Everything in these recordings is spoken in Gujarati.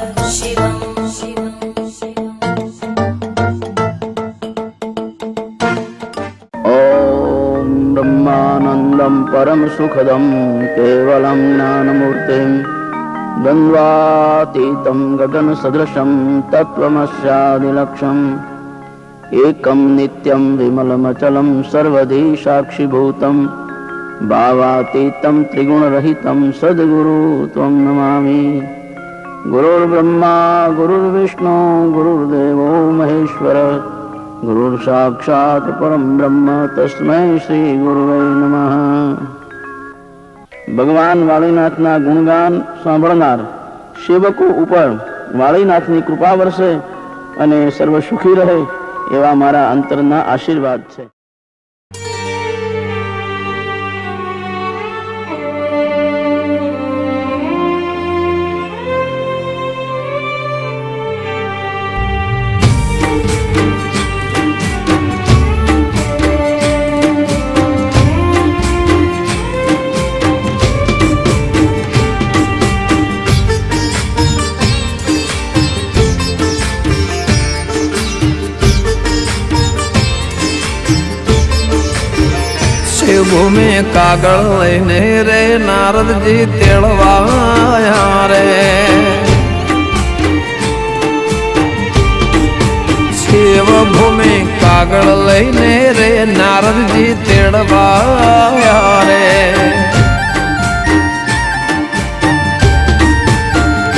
ॐ ब्रह्मानन्दं परमसुखदं केवलं ज्ञानमूर्तिं द्वन्द्वातीतं गगनसदृशं तत्त्वमस्यादिलक्ष्यम् एकं नित्यं विमलमचलं सर्वधी साक्षिभूतं भावातीतं त्रिगुणरहितं सद्गुरु त्वं नमामि गुरुर्ब्रह्मा गुरुर्विष्णु गुरुर्देवो महेश्वर ગુરુ સાક્ષાત પરમ બ્રહ્મ તસ્મૈ શ્રી ગુરુવે નમઃ ભગવાન વાળીનાથના ગુણગાન સાંભળનાર સેવકો ઉપર વાળીનાથની કૃપા વરસે અને સર્વ સુખી રહે એવા મારા અંતરના આશીર્વાદ છે શિવભૂમિ કાગળ લઈને રે, નારદજી તેડવાયા રે. શિવભૂમિ કાગળ લઈને રે, નારદજી તેડવાયા રે.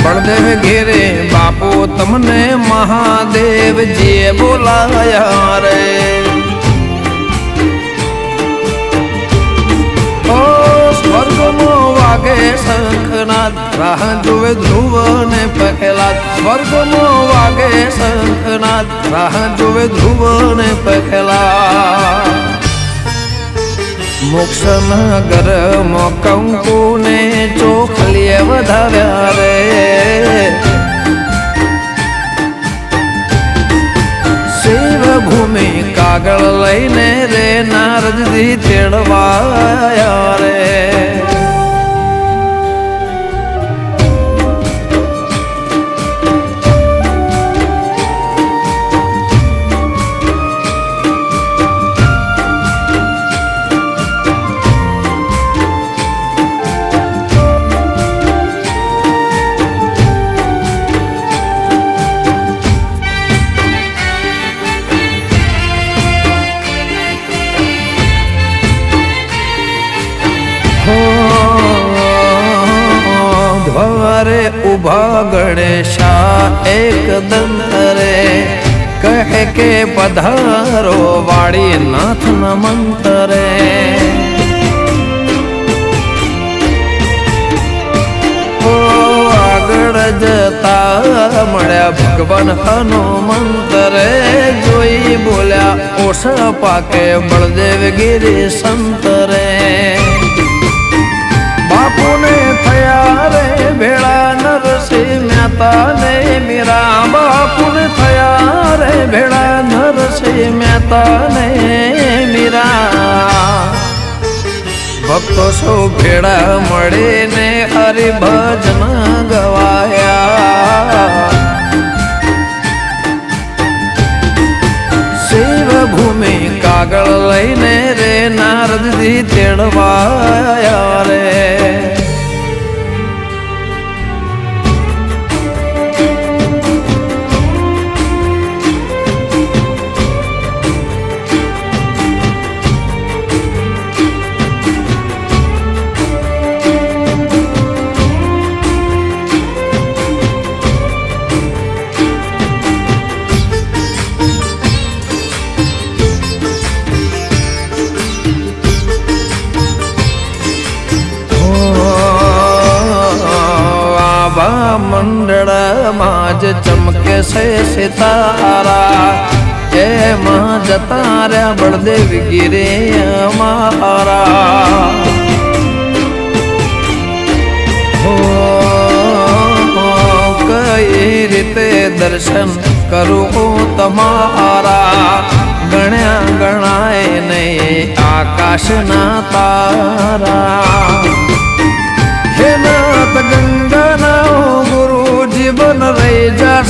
બળદેવ ઘેરે બાપુ, તમને મહાદેવજીએ બોલાયા રે. સ્વર્ગમાં વાગે શંખનાદ રાહ જુએ ધ્રુવ ને પહેલાદ. સ્વર્ગમો વાગે શંખનાદ રાહ જુએ ધ્રુવ ને પહેલા મોક્ષનગર કંકુ ને ચોખલીએ વધાર્યા રે. શિવ ભૂમિ કાગળ લઈને રે, નારદજી તેડવાયા રે. ઊભા ગણેશા, એક દંતરે કહે કે પધારો વાળી નાથ મંતરે. ઓ આગળ જતા મળ્યા ભગવાન હનુમંત મંતરે જોઈ બોલ્યા, ઓછા પાકે બળદેવ ગિરી સંત રે બાપુને થયા રે ભેળા નરસિંહ મહેતા ને મીરા બાપુને થયા રે ભેળા નરસિંહ મહેતા ને મીરા. ભક્તો સૌ ભેળા મળીને હરિભજન ગવાયા. શિવ ભૂમિ કાગળ લઈને રે નારદજી તેડવાયા રે. મંડળમાં જ ચમકે છે સિતારા. એમાં જતા રહ્યા બળદેવ ગીરે અમારા. કઈ રીતે દર્શન કરું તમારા? ગણ્યા ગણાય નહીં આકાશના તારા. હે નાથ રહી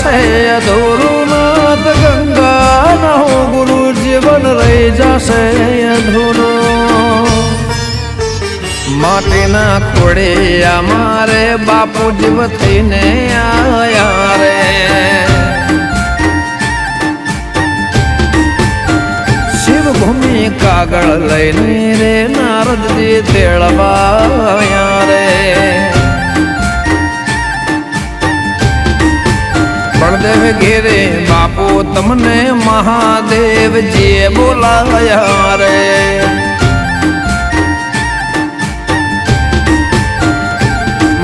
જશે ગંગા ના ગુરુ જીવન રહી જશે અધૂરું માટીના ખોડે અમારે બાપુ જીવ થઈને આયા રે. શિવભૂમિ કાગળ લઈને રે નારદજી તેળવાયા. બળદેવ ઘેરે બાપુ તમને મહાદેવજીએ બોલાયા રે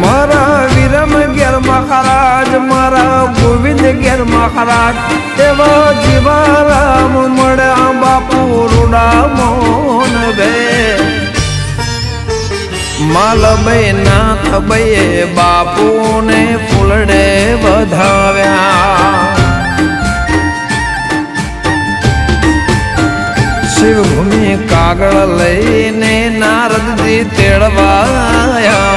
મારા વિરમ ઘેર મહારાજ, મારા ગોવિંદ ઘેર મહારાજ, એવા જીવારામ મળ્યા બાપુ રૂડા મોન બે. માલભાઈ નાથ ભાઈએ લઈને નારદજી તેડવાયા.